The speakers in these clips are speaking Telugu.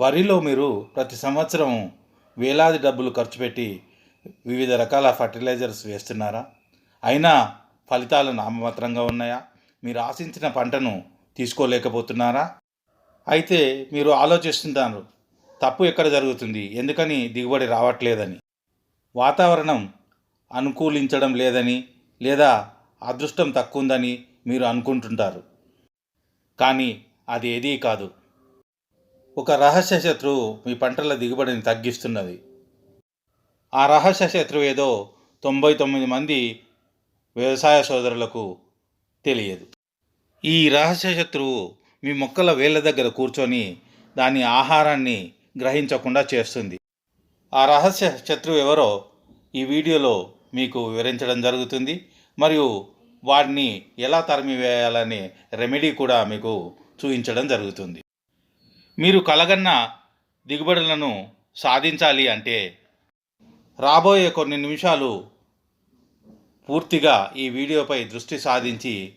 వరిలో మీరు ప్రతి సంవత్సరం వేలాది డబ్బులు ఖర్చు పెట్టి వివిధ రకాల ఫర్టిలైజర్స్ వేస్తున్నారా? అయినా ఫలితాలు నామమాత్రంగా ఉన్నాయా? మీరు ఆశించిన పంటను తీసుకోలేకపోతున్నారా? అయితే మీరు ఆలోచిస్తున్నారు తప్పు ఎక్కడ జరుగుతుంది? ఎందుకని దిగుబడి రావట్లేదని? వాతావరణం అనుకూలించడం లేదని లేదా అదృష్టం తక్కువ ఉందని మీరు అనుకుంటుంటారు. కానీ అది ఏదీ కాదు. ఒక రహస్య శత్రువు మీ పంటల దిగుబడిని తగ్గిస్తున్నది. ఆ రహస్య శత్రువు ఏదో తొంభై తొమ్మిది మంది వ్యవసాయ సోదరులకు తెలియదు. ఈ రహస్య శత్రువు మీ మొక్కల వేళ్ళ దగ్గర కూర్చొని దాని ఆహారాన్ని గ్రహించకుండా చేస్తుంది. ఆ రహస్య శత్రువు ఎవరో ఈ వీడియోలో మీకు వివరించడం జరుగుతుంది. మరియు వాడిని ఎలా తరిమివేయాలనే రెమెడీ కూడా మీకు చూపించడం జరుగుతుంది. మీరు కలగన్న దిగుబడులను సాధించాలి అంటే రాబోయే కొన్ని నిమిషాలు పూర్తిగా ఈ వీడియోపై దృష్టి సాధించి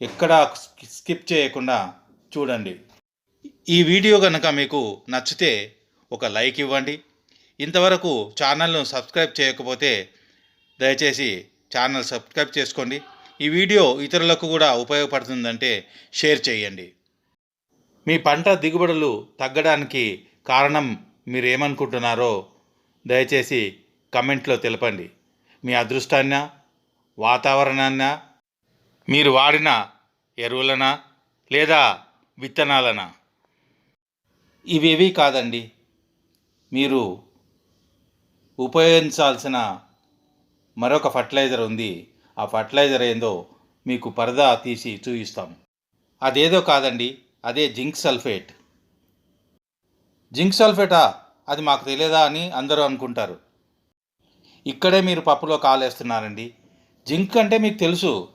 ఎక్కడా స్కిప్ చేయకుండా చూడండి. ఈ వీడియో కనుక మీకు నచ్చితే ఒక లైక్ ఇవ్వండి. ఇంతవరకు ఛానల్ను సబ్స్క్రైబ్ చేయకపోతే దయచేసి ఛానల్ సబ్స్క్రైబ్ చేసుకోండి. ఈ వీడియో ఇతరులకు కూడా ఉపయోగపడుతుందంటే షేర్ చేయండి. మీ పంట దిగుబడులు తగ్గడానికి కారణం మీరు ఏమనుకుంటున్నారో దయచేసి కమెంట్లో తెలపండి. మీ అదృష్టాన్న వాతావరణాన్న మీరు వాడిన ఎరువులనా లేదా విత్తనాలనా? ఇవేవి కాదండి. మీరు ఉపయోగించాల్సిన మరొక ఫర్టిలైజర్ ఉంది. ఆ ఫర్టిలైజర్ ఏందో మీకు పరదా తీసి చూపిస్తాం అదేదో కాదండి. అదే జింక్ సల్ఫేట్. జింక్ సల్ఫేటా? అది మాకు తెలియదా అని అందరూ అనుకుంటారు. ఇక్కడే మీరు పప్పులో కాలేస్తున్నారండి. జింక్ అంటే మీకు తెలుసు.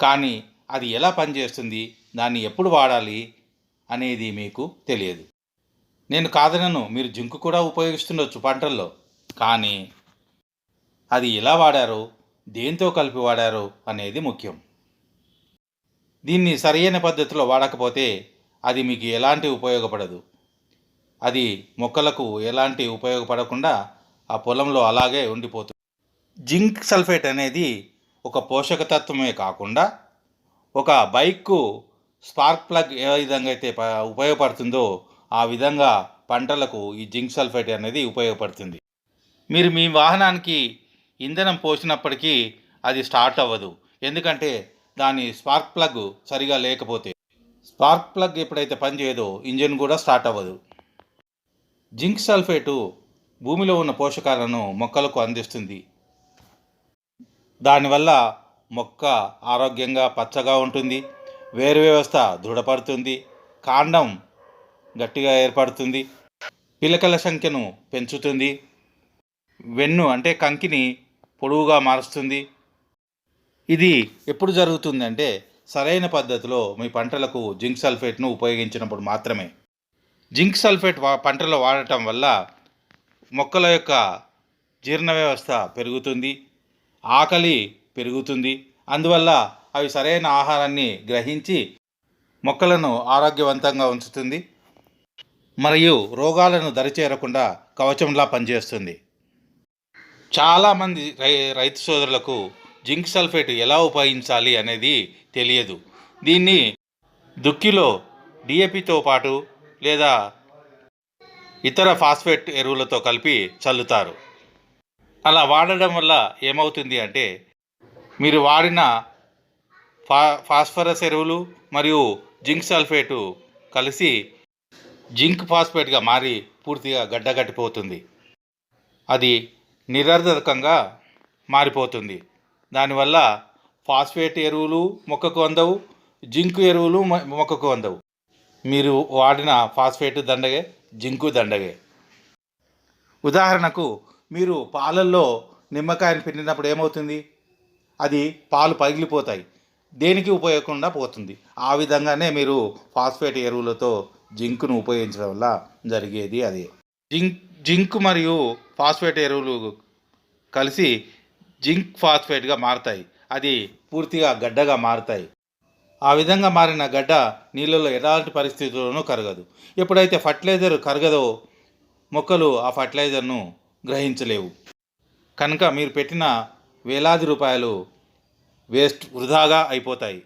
కానీ అది ఎలా పనిచేస్తుంది? దాన్ని ఎప్పుడు వాడాలి అనేది మీకు తెలియదు. నేను కాదనను మీరు జింక్ కూడా ఉపయోగిస్తుండొచ్చు పంటల్లో. కానీ అది ఎలా వాడారో? దేంతో కలిపి వాడారో? అనేది ముఖ్యం. దీన్ని సరైన పద్ధతిలో వాడకపోతే అది మీకు ఎలాంటి ఉపయోగపడదు. అది మొక్కలకు ఎలాంటి ఉపయోగపడకుండా ఆ పొలంలో అలాగే ఉండిపోతుంది. జింక్ సల్ఫేట్ అనేది ఒక పోషక తత్వమే కాకుండా ఒక బైక్కు స్పార్క్ ప్లగ్ ఏ విధంగా అయితే ఉపయోగపడుతుందో ఆ విధంగా పంటలకు ఈ జింక్ సల్ఫేట్ అనేది ఉపయోగపడుతుంది. మీరు మీ వాహనానికి ఇంధనం పోసినప్పటికీ అది స్టార్ట్ అవ్వదు. ఎందుకంటే దాని స్పార్క్ ప్లగ్ సరిగా లేకపోతే స్పార్క్ ప్లగ్ ఎప్పుడైతే పనిచేయదో ఇంజిన్ కూడా స్టార్ట్ అవ్వదు. జింక్ సల్ఫేటు భూమిలో ఉన్న పోషకాలను మొక్కలకు అందిస్తుంది. దానివల్ల మొక్క ఆరోగ్యంగా పచ్చగా ఉంటుంది వేరు వ్యవస్థ దృఢపడుతుంది కాండం గట్టిగా ఏర్పడుతుంది పిలకల సంఖ్యను పెంచుతుంది వెన్ను అంటే కంకిని పొడవుగా మారుస్తుంది ఇది ఎప్పుడు జరుగుతుందంటే సరైన పద్ధతిలో మీ పంటలకు జింక్ సల్ఫేట్ను ఉపయోగించినప్పుడు మాత్రమే. జింక్ సల్ఫేట్ వా పంటలో వాడటం వల్ల మొక్కల యొక్క జీర్ణ వ్యవస్థ పెరుగుతుంది ఆకలి పెరుగుతుంది. అందువల్ల అవి సరైన ఆహారాన్ని గ్రహించి మొక్కలను ఆరోగ్యవంతంగా ఉంచుతుంది మరియు రోగాలను దరిచేరకుండా కవచంలా పనిచేస్తుంది. చాలామంది రై రైతు సోదరులకు జింక్ సల్ఫేట్ ఎలా ఉపయోగించాలి అనేది తెలియదు. దీన్ని దుక్కిలో డిఏపితో పాటు లేదా ఇతర ఫాస్ఫేట్ ఎరువులతో కలిపి చల్లుతారు. అలా వాడడం వల్ల ఏమవుతుంది అంటే మీరు వాడిన ఫా ఫాస్ఫరస్ ఎరువులు మరియు జింక్ సల్ఫేటు కలిసి జింక్ ఫాస్ఫేట్గా మారి పూర్తిగా గడ్డగట్టిపోతుంది. అది నిరర్ధకంగా మారిపోతుంది. దానివల్ల ఫాస్ఫేట్ ఎరువులు మొక్కకు అందవు జింక్ ఎరువులు మొక్కకు అందవు. మీరు వాడిన ఫాస్ఫేట్ దండగే జింకు దండగే. ఉదాహరణకు మీరు పాలల్లో నిమ్మకాయను పిండినప్పుడు ఏమవుతుంది? అది పాలు పగిలిపోతాయి. దేనికి ఉపయోగకుండా పోతుంది. ఆ విధంగానే మీరు ఫాస్ఫేట్ ఎరువులతో జింకును ఉపయోగించడం వల్ల జరిగేది అదే. జింక్ జింక్ మరియు ఫాస్ఫేట్ ఎరువులు కలిసి జింక్ ఫాస్ఫేట్గా మారుతాయి. అది పూర్తిగా గడ్డగా మారుతాయి. ఆ విధంగా మారిన గడ్డ నీళ్ళలో ఎలాంటి పరిస్థితుల్లోనూ కరగదు. ఎప్పుడైతే ఫర్టిలైజర్ కరగదో మొక్కలు ఆ ఫర్టిలైజర్ను గ్రహించలేవు. కనుక మీరు పెట్టిన వేలాది రూపాయలు వేస్ట్ వృధాగా అయిపోతాయి.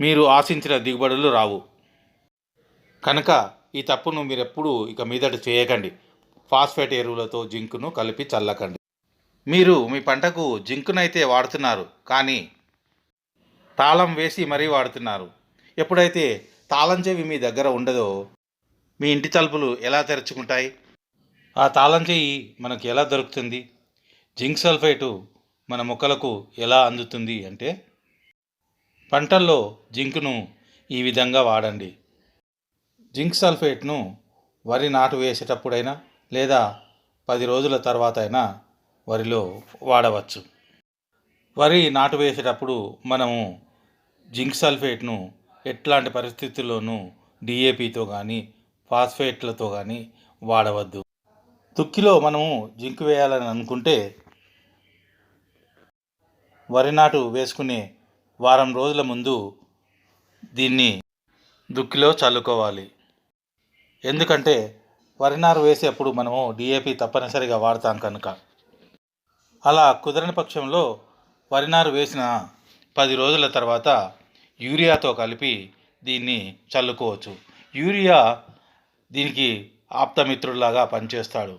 మీరు ఆశించిన దిగుబడులు రావు. కనుక ఈ తప్పును మీరు ఎప్పుడూ ఇక మీదట చేయకండి. ఫాస్ఫేట్ ఎరువులతో జింక్ను కలిపి చల్లకండి. మీరు మీ పంటకు జింకునైతే వాడుతున్నారు కానీ తాళం వేసి మరీ వాడుతున్నారు. ఎప్పుడైతే తాళం చెవి మీ దగ్గర ఉండదో మీ ఇంటి తలుపులు ఎలా తెరుచుకుంటాయి? ఆ తాళం చెయ్యి మనకు ఎలా దొరుకుతుంది? జింక్ సల్ఫేటు మన మొక్కలకు ఎలా అందుతుంది అంటే పంటల్లో జింకును ఈ విధంగా వాడండి. జింక్ సల్ఫేట్ను వరి నాటు వేసేటప్పుడైనా లేదా పది రోజుల తర్వాత అయినా వరిలో వాడవచ్చు. వరి నాటు వేసేటప్పుడు మనము జింక్ సల్ఫేట్ను ఎట్లాంటి పరిస్థితుల్లోనూ డిఏపితో కానీ ఫాస్ఫేట్లతో కానీ వాడవద్దు. దుక్కిలో మనము జింక్ వేయాలని అనుకుంటే వరి నాటు వేసుకునే వారం రోజుల ముందు దీన్ని దుక్కిలో చల్లుకోవాలి. ఎందుకంటే వరి నారు వేసేప్పుడు మనము డిఏపి తప్పనిసరిగా వాడతాం కనుక. అలా కుదరని పక్షంలో వరి నారు వేసిన పది రోజుల తర్వాత యూరియాతో కలిపి దీన్ని చల్లుకోవచ్చు. యూరియా దీనికి ఆప్తమిత్రుల్లాగా పనిచేస్తాడు.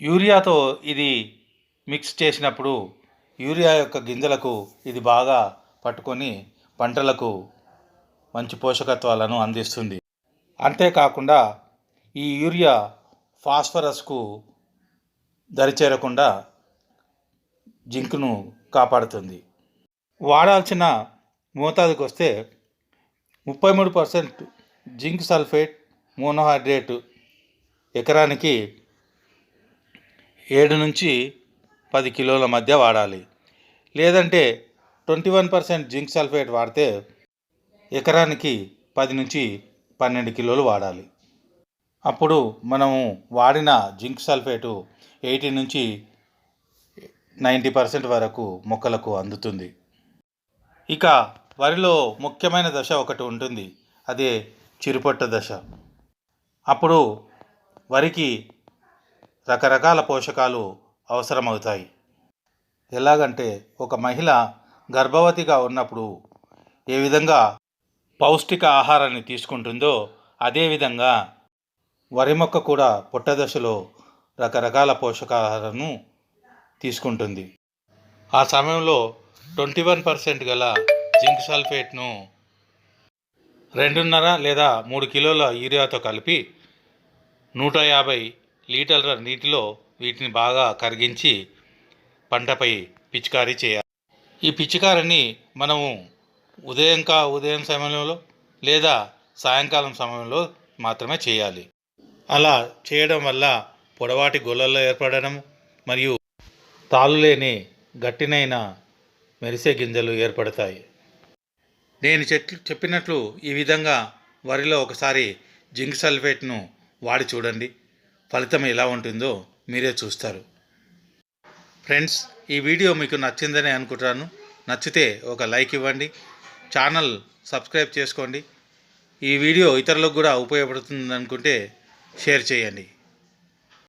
యూరియాతో ఇది మిక్స్ చేసినప్పుడు యూరియా యొక్క గింజలకు ఇది బాగా పట్టుకొని పంటలకు మంచి పోషకత్వాలను అందిస్తుంది. అంతేకాకుండా ఈ యూరియా ఫాస్ఫరస్కు దరిచేరకుండా జింక్ను కాపాడుతుంది. వాడాల్సిన మోతాదుకు వస్తే ముప్పై మూడు పర్సెంట్ జింక్ సల్ఫేట్ మోనోహైడ్రేట్ ఎకరానికి ఏడు నుంచి పది కిలోల మధ్య వాడాలి. లేదంటే twenty one percent zinc sulphate వాడితే ఎకరానికి పది నుంచి పన్నెండు కిలోలు వాడాలి. అప్పుడు మనము వాడిన జింక్ సల్ఫేటు ఎయిటీ నుంచి నైంటీ పర్సెంట్ వరకు మొక్కలకు అందుతుంది. ఇక వరిలో ముఖ్యమైన దశ ఒకటి ఉంటుంది. అదే చిరుపొట్ట దశ. అప్పుడు వరికి రకరకాల పోషకాలు అవసరమవుతాయి. ఎలాగంటే ఒక మహిళ గర్భవతిగా ఉన్నప్పుడు ఏ విధంగా పౌష్టిక ఆహారాన్ని తీసుకుంటుందో అదేవిధంగా వరి మొక్క కూడా పొట్ట దశలో రకరకాల పోషకాహారాలను తీసుకుంటుంది. ఆ సమయంలో ట్వంటీ వన్ పర్సెంట్ గల జింక్ సల్ఫేట్ను రెండున్నర లేదా మూడు కిలోల యూరియాతో కలిపి నూట యాభై లీటర్ల నీటిలో వీటిని బాగా కరిగించి పంటపై పిచికారీ చేయాలి. ఈ పిచికారిని మనము ఉదయం కా ఉదయం సమయంలో లేదా సాయంకాలం సమయంలో మాత్రమే చేయాలి. అలా చేయడం వల్ల పొడవాటి గొల్లలు ఏర్పడడం మరియు తాళ్ళులేని గట్టినైన మెరిసే గింజలు ఏర్పడతాయి. నేను చెట్లు చెప్పినట్లు ఈ విధంగా వరిలో ఒకసారి జింక్ సల్ఫేట్ను వాడి చూడండి. ఫలితం ఎలా ఉంటుందో మీరే చూస్తారు. ఫ్రెండ్స్ ఈ వీడియో మీకు నచ్చిందని అనుకుంటాను. నచ్చితే ఒక లైక్ ఇవ్వండి. ఛానల్ సబ్స్క్రైబ్ చేసుకోండి. ఈ వీడియో ఇతరులకు కూడా ఉపయోగపడుతుంది అనుకుంటే షేర్ చేయండి.